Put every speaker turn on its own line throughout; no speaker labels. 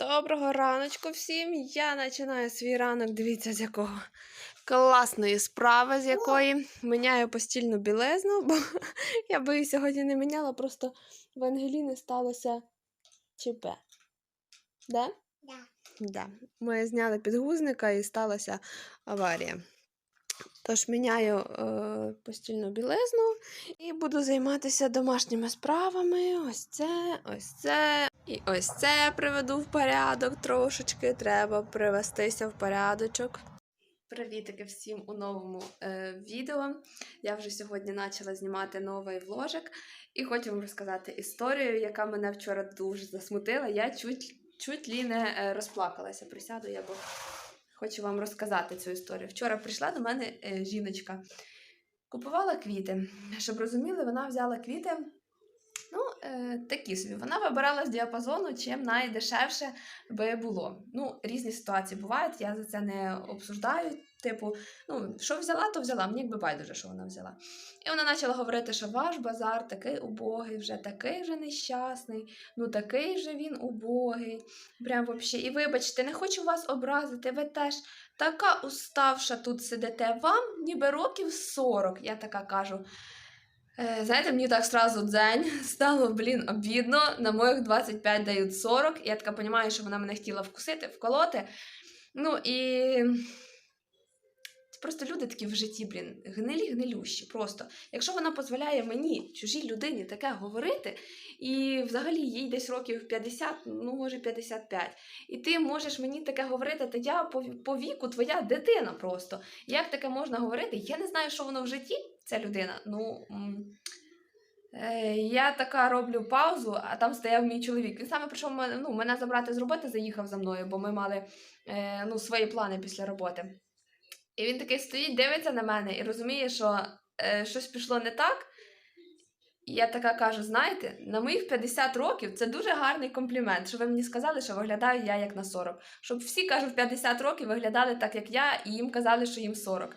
Доброго раночку всім. Я починаю свій ранок. Дивіться, з якого класної справи, з якої міняю постільну білизну, бо я би її сьогодні не міняла, просто в Ангеліни сталося ЧП. Да?
Да.
Да. Ми зняли підгузника і сталася аварія. Тож міняю е, постільну білизну і буду займатися домашніми справами. Ось це, ось це. І ось це приведу в порядок трошечки. Треба привестися в порядочок. Привітики всім у новому е, відео. Я вже сьогодні почала знімати новий вложик і хочу вам розказати історію, яка мене вчора дуже засмутила. Я чуть, чуть лі не е, розплакалася. Присяду, я бо хочу вам розказати цю історію. Вчора прийшла до мене е, жіночка, купувала квіти. Щоб розуміли, вона взяла квіти. Ну, е, такі собі. Вона вибирала з діапазону, чим найдешевше би було. Ну, різні ситуації бувають, я за це не обсуждаю. Типу, ну, що взяла, то взяла. Мені якби байдуже, що вона взяла. І вона почала говорити, що ваш базар такий убогий, вже такий вже нещасний, ну такий же він убогий. Прям вообще. І вибачте, не хочу вас образити, ви теж така уставша тут сидите. Вам ніби років 40, я така кажу. Е, Знаєте, мені так сразу дзень стало, блін, обідно. На моїх 25 дають 40. Я така розумію, що вона мене хотіла вкусити, вколоти. Ну і просто люди такі в житті, блін, гнилі, гнилющі. Просто. Якщо вона дозволяє мені, чужій людині, таке говорити, і взагалі їй десь років 50, ну може 55, і ти можеш мені таке говорити, та я по віку твоя дитина просто. Як таке можна говорити? Я не знаю, що воно в житті, ця людина. Ну. Е, я така роблю паузу, а там стояв мій чоловік. Він саме прийшов мене, ну, мене забрати з роботи, заїхав за мною, бо ми мали е, ну, свої плани після роботи. І він такий стоїть, дивиться на мене і розуміє, що е, щось пішло не так. І я така кажу: знаєте, на моїх 50 років це дуже гарний комплімент, що ви мені сказали, що виглядаю я як на 40. Щоб всі кажу, в 50 років виглядали так, як я, і їм казали, що їм 40.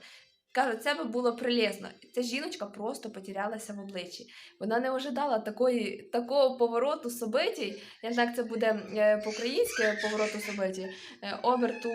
Кажу, це би було прилесно. Ця жіночка просто потерялася в обличчі. Вона не ожидала такої, такого повороту событій, я знаю, як це буде е, по-українськи повороту событій, е, оберту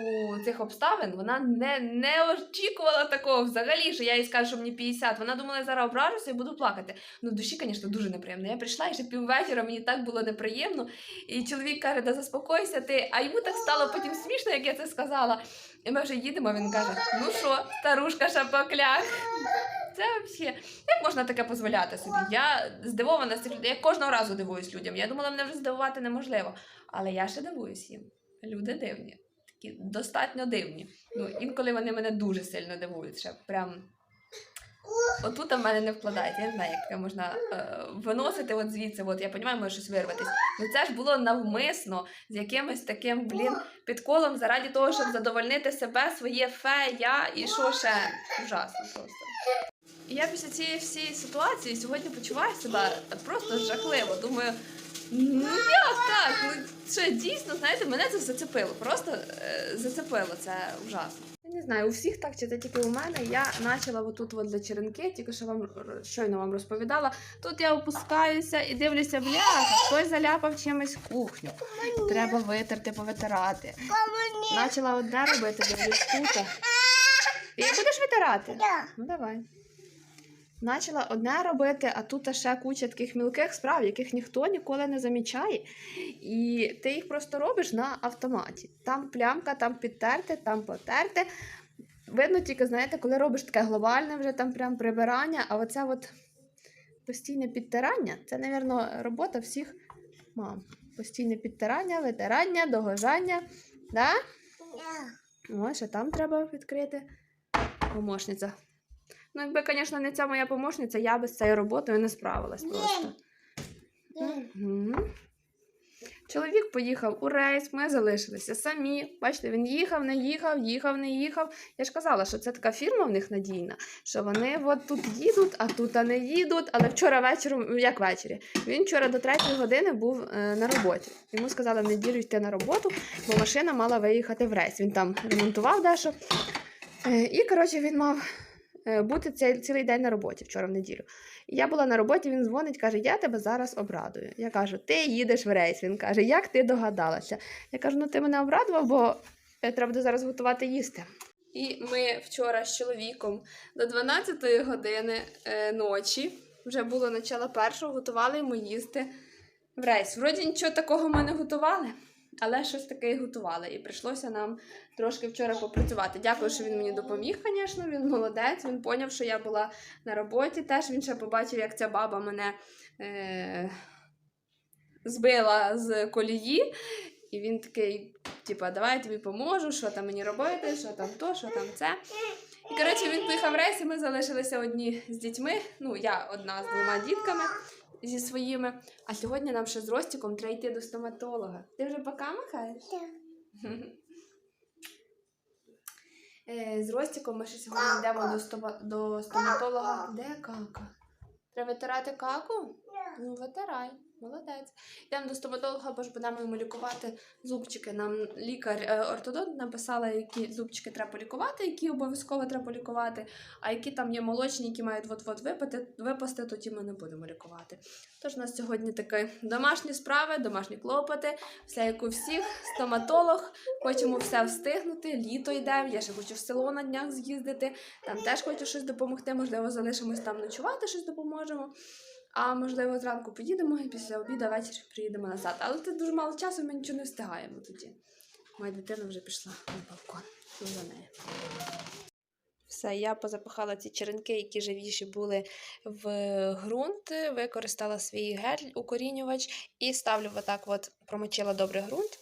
цих обставин. Вона не, не очікувала такого взагалі, що я їй скажу, що мені 50. Вона думала, я зараз ображуся і буду плакати. Ну, душі, звісно, дуже неприємно. Я прийшла і ще піввечора, мені так було неприємно. І чоловік каже, да заспокойся ти. А йому так стало потім смішно, як я це сказала. І ми вже їдемо, він каже: ну що, старушка шапоклях. Це взагалі, як можна таке дозволяти собі? Я здивована з цих людей. Я кожного разу дивуюсь людям. Я думала, мене вже здивувати неможливо. Але я ще дивуюсь їм. Люди дивні, такі достатньо дивні. Ну, інколи вони мене дуже сильно дивують. Ще прям. Отут в мене не вкладається. Я не знаю, як таке можна е, виносити от звідси. От я розумію, може щось вирватись. Ну це ж було навмисно з якимось таким, блін, підколом заради того, щоб задовольнити себе, своє фе, я і що ще ужасно просто. Я після цієї всієї ситуації сьогодні почуваю себе просто жахливо. Думаю, ну як так? Ну що дійсно, знаєте, мене це зацепило. Просто е, зацепило це ужасно. Не знаю, у всіх так чи це тільки у мене. Я почала отут от для черенки, тільки що вам щойно вам розповідала. Тут я опускаюся і дивлюся, бля, хтось заляпав чимось кухню. Треба витерти, повитирати. Почала одне робити, дивлюсь тут. І будеш витирати? Ну давай. Начала одне робити, а тут ще куча таких мілких справ, яких ніхто ніколи не замічає. І ти їх просто робиш на автоматі. Там плямка, там підтерти, там потерти. Видно тільки, знаєте, коли робиш таке глобальне вже там прям прибирання, а оце от постійне підтирання це, мабуть, робота всіх мам. Постійне підтирання, витирання, догожання. Да? О, ще там треба відкрити. Помощниця. Ну, якби, звісно, не ця моя помощниця, я би з цією роботою не справилась просто. Чоловік поїхав у рейс, ми залишилися самі. Бачите, він їхав, не їхав, їхав, не їхав. Я ж казала, що це така фірма в них надійна, що вони от тут їдуть, а тут не їдуть. Але вчора вечором, як ввечері, він вчора до третьої години був е, на роботі. Йому сказали в неділю йти на роботу, бо машина мала виїхати в рейс. Він там ремонтував дещо. Е, і, коротше, він мав бути цей, цілий день на роботі вчора в неділю. Я була на роботі, він дзвонить, каже: Я тебе зараз обрадую. Я кажу, ти їдеш в рейс. Він каже, як ти догадалася? Я кажу, ну ти мене обрадував, бо е, треба буде зараз готувати їсти. І ми вчора з чоловіком до 12 години е, ночі, вже було начало першого, готували йому їсти в рейс. Вроді нічого такого ми не готували, але щось таке і готували. І прийшлося нам трошки вчора попрацювати. Дякую, що він мені допоміг, звісно. Він молодець. Він поняв, що я була на роботі. Теж він ще побачив, як ця баба мене е- збила з колії. І він такий, типа, давай я тобі поможу, що там мені робити, що там то, що там це. І коротше, він поїхав рейс, і ми залишилися одні з дітьми. Ну, я одна з двома дітками зі своїми. А сьогодні нам ще з Ростіком треба йти до стоматолога. Ти вже пока махаєш? Е, З Ростіком ми ще сьогодні йдемо до, стома... до стоматолога. Де кака? Треба витирати каку? Ну, витирай, молодець. Йдемо до стоматолога, бо ж будемо йому лікувати зубчики. Нам лікар е, написала, які зубчики треба полікувати, які обов'язково треба полікувати, а які там є молочні, які мають от-от випати, випасти, то ті ми не будемо лікувати. Тож у нас сьогодні такі домашні справи, домашні клопоти, все як у всіх, стоматолог, хочемо все встигнути, літо йде, я ще хочу в село на днях з'їздити, там теж хочу щось допомогти, можливо, залишимось там ночувати, щось допоможемо. А можливо, зранку поїдемо і після обіду ввечері приїдемо назад. Але це дуже мало часу, ми нічого не встигаємо тоді. Моя дитина вже пішла на балкон. За нею. Все, я позапихала ці черенки, які живіші були в ґрунт, використала свій гель укорінювач і ставлю отак, от промочила добре ґрунт.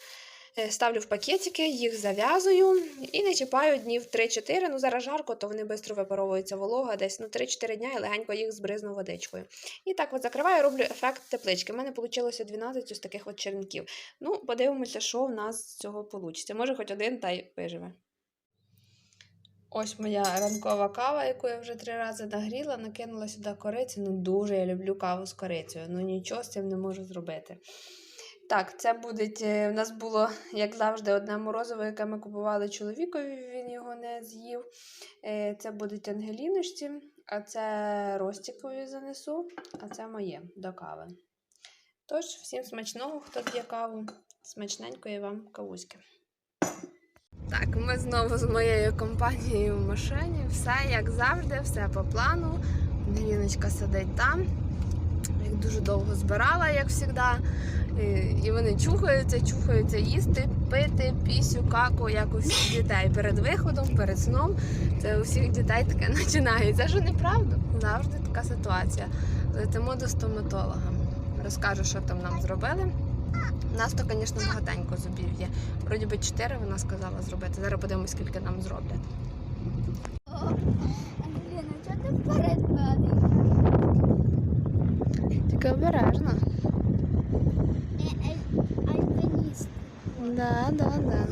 Е, Ставлю в пакетики, їх зав'язую і не чіпаю днів 3-4. Ну зараз жарко, то вони швидко випаровуються волога, десь ну 3-4 дня і легенько їх збризну водичкою. І так от закриваю, роблю ефект теплички. У мене вийшло 12 ось таких от черенків. Ну, подивимося, що в нас з цього вийде. Може, хоч один та й виживе. Ось моя ранкова кава, яку я вже три рази нагріла, накинула сюди корицю. Ну, дуже я люблю каву з корицею. Ну нічого з цим не можу зробити. Так, це буде. В нас було, як завжди, одне морозиво, яке ми купували чоловікові, він його не з'їв. Е, Це будуть ангеліночці, а це Ростікові занесу, а це моє до кави. Тож, всім смачного, хто п'є каву. Смачненької вам кавуськи. Так, ми знову з моєю компанією в машині. Все як завжди, все по плану. Ангеліночка сидить там. Як дуже довго збирала, як завжди. І- вони чухаються, чухаються їсти, пити, пісю, каку, як у всіх дітей. Перед виходом, перед сном. Це у всіх дітей таке починається. Що неправда? Завжди така ситуація. Летимо до стоматолога. Розкажу, що там нам зробили. У нас то, звісно, багатенько зубів є. Вроді би 4 вона сказала зробити. Зараз подивимось, скільки нам зроблять.
Ангеліна, чого ти вперед падаєш?
Тільки обережно.
Альпініст.
Да, да, да.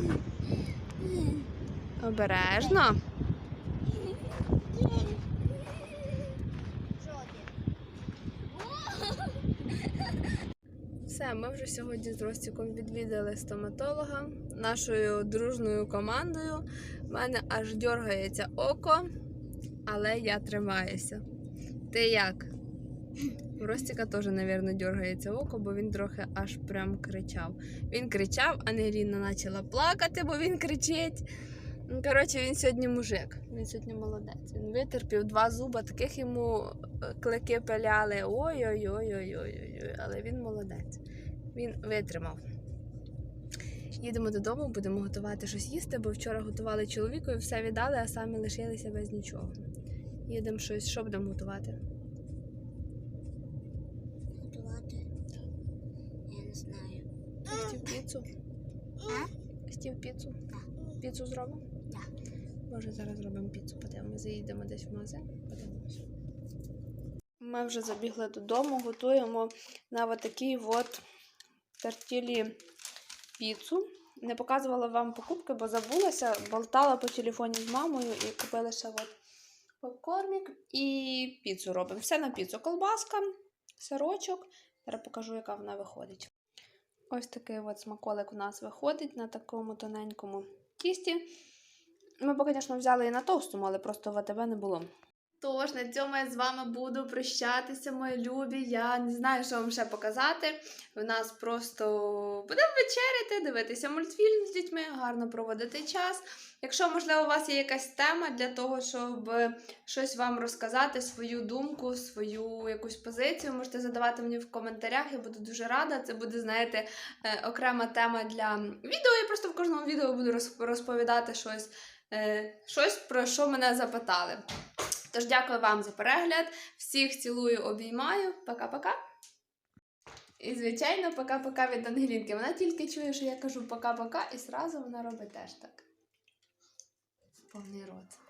Обережно. Все, ми вже сьогодні з Ростіком відвідали стоматолога нашою дружною командою. У мене аж дергається око, але я тримаюся. Ти як? У Ростіка теж, мабуть, дергається око, бо він трохи аж прям кричав. Він кричав, а Неліна почала плакати, бо він кричить. Ну, Коротше, він сьогодні мужик. Він сьогодні молодець. Він витерпів два зуба, таких йому е, клики пиляли. Ой-ой-ой-ой-ой-ой. Але він молодець. Він витримав. Їдемо додому, будемо готувати щось їсти, бо вчора готували чоловікові, все віддали, а самі лишилися без нічого. Їдемо щось, що будемо? Готувати?
Я не знаю.
Хотів піцу?
А?
Хотів піцу?
Так.
Піцу зробимо?
Так.
Може, зараз зробимо піцу, подивимося, заїдемо десь в магазин, подивимося. Ми вже забігли додому, готуємо на такій от тертілі піцу. Не показувала вам покупки, бо забулася, болтала по телефоні з мамою і купили ще от попкормік і піцу робимо. Все на піцу. Колбаска, сирочок. Зараз покажу, яка вона виходить. Ось такий от смаколик у нас виходить на такому тоненькому тісті. Ми б, звісно, взяли і на товстому, але просто в АТБ не було. Тож на цьому я з вами буду прощатися, мої любі. Я не знаю, що вам ще показати. У нас просто будемо вечеряти, дивитися мультфільм з дітьми, гарно проводити час. Якщо, можливо, у вас є якась тема для того, щоб щось вам розказати, свою думку, свою якусь позицію, можете задавати мені в коментарях. Я буду дуже рада. Це буде, знаєте, е, окрема тема для відео. Я просто в кожному відео буду розп- розповідати щось, е, щось про що мене запитали. Тож дякую вам за перегляд. Всіх цілую, обіймаю. Пока-пока. І, звичайно, пока-пока від Ангелінки. Вона тільки чує, що я кажу пока-пока, і сразу вона робить теж так. Повний рот.